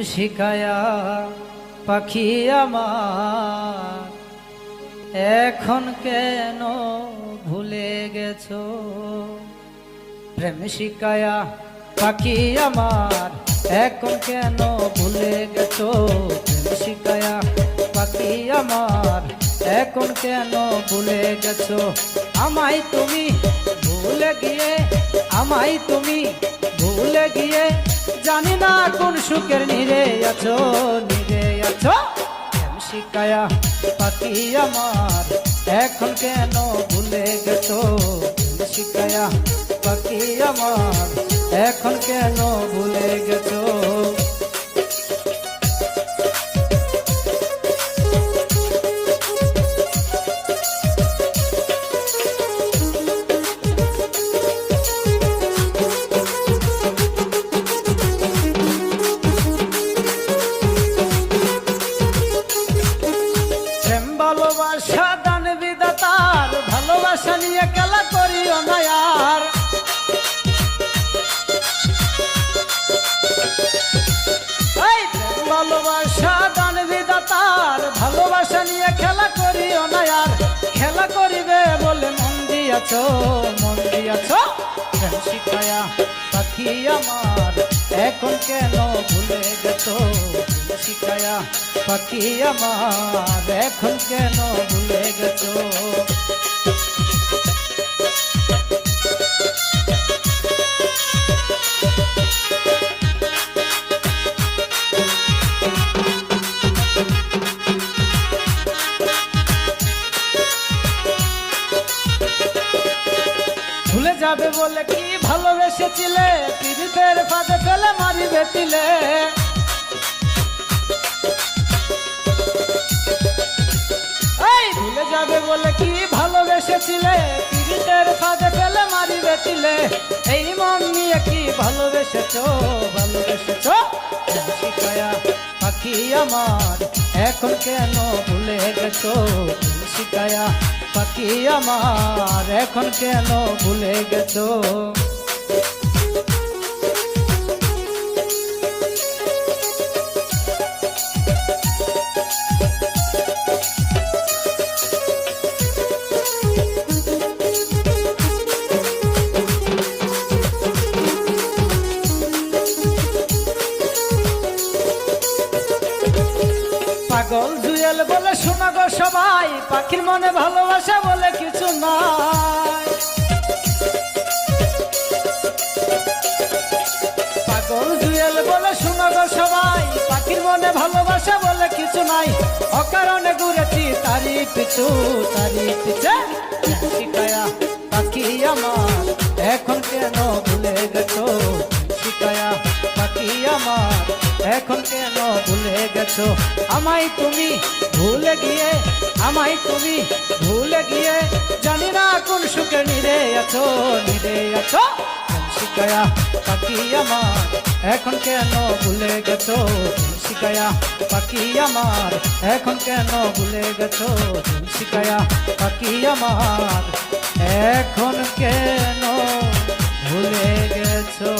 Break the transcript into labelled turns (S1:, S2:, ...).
S1: শিখায়া পাখি আমার। এখন কেন ভুলে গেছো? প্রেম শিখায়া পাখি আমার। এখন কেন ভুলে গেছো? প্রেম শিখায়া পাখি আমার। এখন কেন ভুলে গেছো? আমায় তুমি ভুলে গিয়ে, আমায় তুমি ভুলে গিয়ে জানি না কোন সুখের নিরে আছো নিরে আছো। শিকায়া পাতি আমার, এখন কেন ভুলে গেছো? শিকায়া পাতি আমার, এখন কেন মন দিয়াছ? প্রেম শিখায়া পাখি আমার, এখন কেন ভুলে গেছ? শিখায়া পাখি আমার, এখন কেন ভুলে গেছ? ভুলে যাবে বলে কি ভালোবেসেছিলে? পীড়িতের ফাঁদে ফেলে তিলে এই, ভুলে যাবে বলে কি ভালোবেসেছিলে? পীড়িতের ফাঁদে ফেলে তিলে এই মন নিয়ে কি ভালোবেসেছ? ভালোবেসেছ? শিকায়া পাখি আমার, এখন কেন ভুলে গেছো? শিকায়া পাখি আমার। এখন কেন ভুলে গেছো? জুয়েল বলে, শোনা গো সবাই, পাখির মনে ভালোবাসা বলে কিছু নাই। পাগল জুয়েল বলে, শোনা গো সবাই, পাখির মনে ভালোবাসা বলে কিছু নাই। অকারণে ঘুরেছি, তারি পিছু, তারি পিছে। পাখি আমার, এখন কেন ভুলে গেছো? এখন কেন ভুলে গেছো? আমায় তুমি ভুলে গিয়ে, আমায় তুমি ভুলে গিয়ে জানি না কোন সুখে নিরে আছো নিরে আছো। শিকায়া পাখি আমার, এখন কেন ভুলে গেছো? শিকায়া পাখি আমার, এখন কেন ভুলে গেছো? শিকায়া পাখি আমার, এখন কেন ভুলে গেছো?